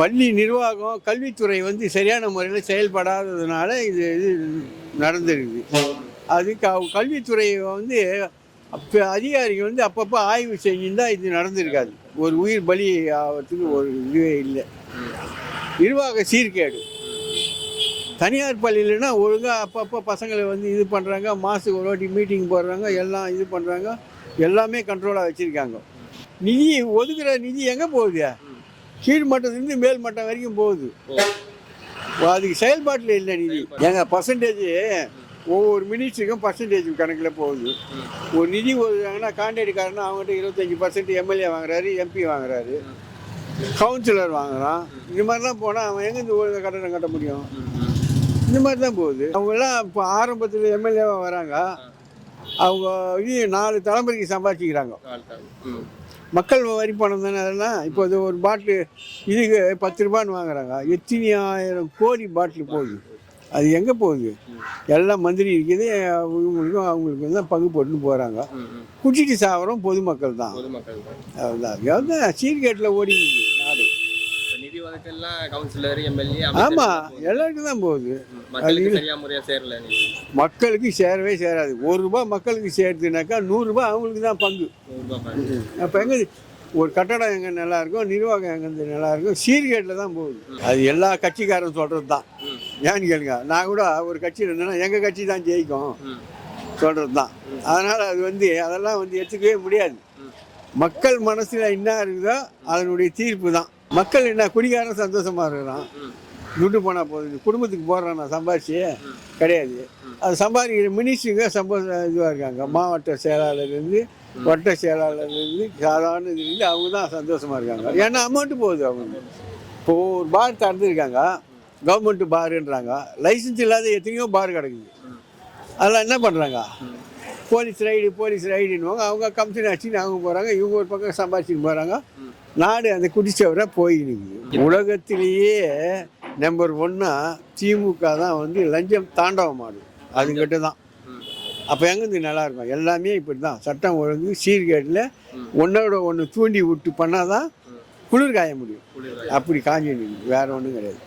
பள்ளி நிர்வாகம் கல்வித்துறை வந்து சரியான முறையில் செயல்படாததுனால இது இது நடந்திருக்குது அதுக்கு க கல்வித்துறை வந்து அப்போ அதிகாரிகள் வந்து அப்பப்போ ஆய்வு செஞ்சிருந்தா இது நடந்திருக்காது. ஒரு உயிர் பலி ஆகிறதுக்கு ஒரு இதுவே இல்லை. நிர்வாக சீர்கேடு. தனியார் பள்ளியிலனா ஒழுங்காக அப்பப்போ பசங்களை வந்து இது பண்ணுறாங்க மாதத்துக்கு ஒரு வாட்டி மீட்டிங் போடுறாங்க எல்லாம் இது பண்ணுறாங்க எல்லாமே கண்ட்ரோலாக வச்சுருக்காங்க. நிதி ஒதுக்குற நிதி எங்கே போகுது? கீழ் மட்டத்துலேருந்து மேல் மட்டம் வரைக்கும் போகுது. அதுக்கு செயல்பாட்டில் இல்லை நிதி ஏங்க பர்சன்டேஜ் ஒவ்வொரு மினிஸ்டருக்கும் பர்சன்டேஜ் கணக்கில் போகுது. ஒரு நிதி ஒதுக்குறாங்கன்னா கான்ட்ராக்டுக்காரனா அவங்ககிட்ட இருபத்தஞ்சி பர்சன்ட் எம்எல்ஏ வாங்குறாரு எம்பி வாங்குறாரு. கவுன்சிலர் வாங்குறான். இது மாதிரிலாம் போனால் அவன் எங்கேருந்து ஒழுங்காக கட்டணம் கட்ட முடியும்? இந்த மாதிரி தான் போகுது. அவங்கெல்லாம் இப்போ ஆரம்பத்தில் எம்எல்ஏவாக வராங்க. அவங்க இது நாலு தலைமுறைக்கு சம்பாதிச்சுக்கிறாங்க. மக்கள் வரி பணம் தானே அதெல்லாம்? இப்போ இது ஒரு பாட்டில் இதுக்கு பத்து ரூபான்னு வாங்குறாங்க. எத்தனை ஆயிரம் கோடி பாட்டில் போகுது. அது எங்கே போகுது? எல்லாம் மந்திரி இருக்குது. இவங்களுக்கும் அவங்களுக்கும் தான் பங்கு போட்டுன்னு போகிறாங்க குடிச்சிட்டு சாவரம் பொதுமக்கள் தான். அதுதான் சீர்கேட்டில் ஓடி நாடு இப்ப நிதி ஒதுக்கெல்லாம் கவுன்சிலர் எம்எல்ஏ ஆமாம் எல்லாருக்கும் தான் போகுது. மக்களுக்கு சேரவே சேராது. ஒரு ரூபாய் மக்களுக்கு சேருதுனாக்கா நூறுரூபா அவங்களுக்கு தான் பங்கு. அப்போ எங்கே ஒரு கட்டடம் எங்கே நல்லா இருக்கும் நிர்வாகம் எங்கே நல்லா இருக்கும் சீர்கேட்டில் தான் போகுது. அது எல்லா கட்சிக்காரன் சொல்கிறது தான். ஏன்னு கேளுங்க நான் கூட ஒரு கட்சியில் இருந்தேன்னா எங்கள் கட்சி தான் ஜெயிக்கும். சொல்கிறது தான். அதனால் அது வந்து அதெல்லாம் வந்து எடுத்துக்கவே முடியாது. மக்கள் மனசில் என்ன இருக்குதோ அதனுடைய தீர்ப்பு தான். மக்கள் என்ன குடிகாரன் சந்தோஷமாக இருக்கிறான். ம். துட்டு போனால் போகுது குடும்பத்துக்கு போடுறான் நான் சம்பாதிச்சு கிடையாது. அது சம்பாதிக்கிற மினிஸ்டருங்க சம்பா இதுவாக இருக்காங்க. மாவட்ட செயலாளர்லேருந்து வட்ட செயலாளர்லேருந்து சாதாரண இதுலேருந்து அவங்க தான் சந்தோஷமாக இருக்காங்க. ஏன்னா அமௌண்ட்டு போகுது அவங்க இப்போ ஒரு பார் திறந்துருக்காங்க கவர்மெண்ட்டு பாருன்றாங்க. லைசன்ஸ் இல்லாத எத்தனையோ பார் கிடக்குது. அதெல்லாம் என்ன பண்ணுறாங்க போலீஸ் ரைடு போலீஸ் ரைடுன்னுவாங்க அவங்க கமிஷன் அடிச்சுன்னு அவங்க போகிறாங்க இவங்க ஒரு பக்கம் சம்பாதிச்சுன்னு போகிறாங்க. நாடு அந்த குடிச்சவரை போயிருக்கு உலகத்திலேயே நம்பர் ஒன்னா திமுக தான் வந்து லஞ்சம் தாண்டவம் ஆடும் அதுக்கிட்ட தான். அப்போ எங்கேருந்து நல்லா இருக்கும் எல்லாமே இப்படி தான் சட்டம் ஒழுங்கு சீர்கேட்டில் ம். ஒன்னோட ஒன்று தூண்டி விட்டு பண்ணால் தான். குளிர் காய முடியும் அப்படி காஞ்சி வேற ஒன்றும் கிடையாது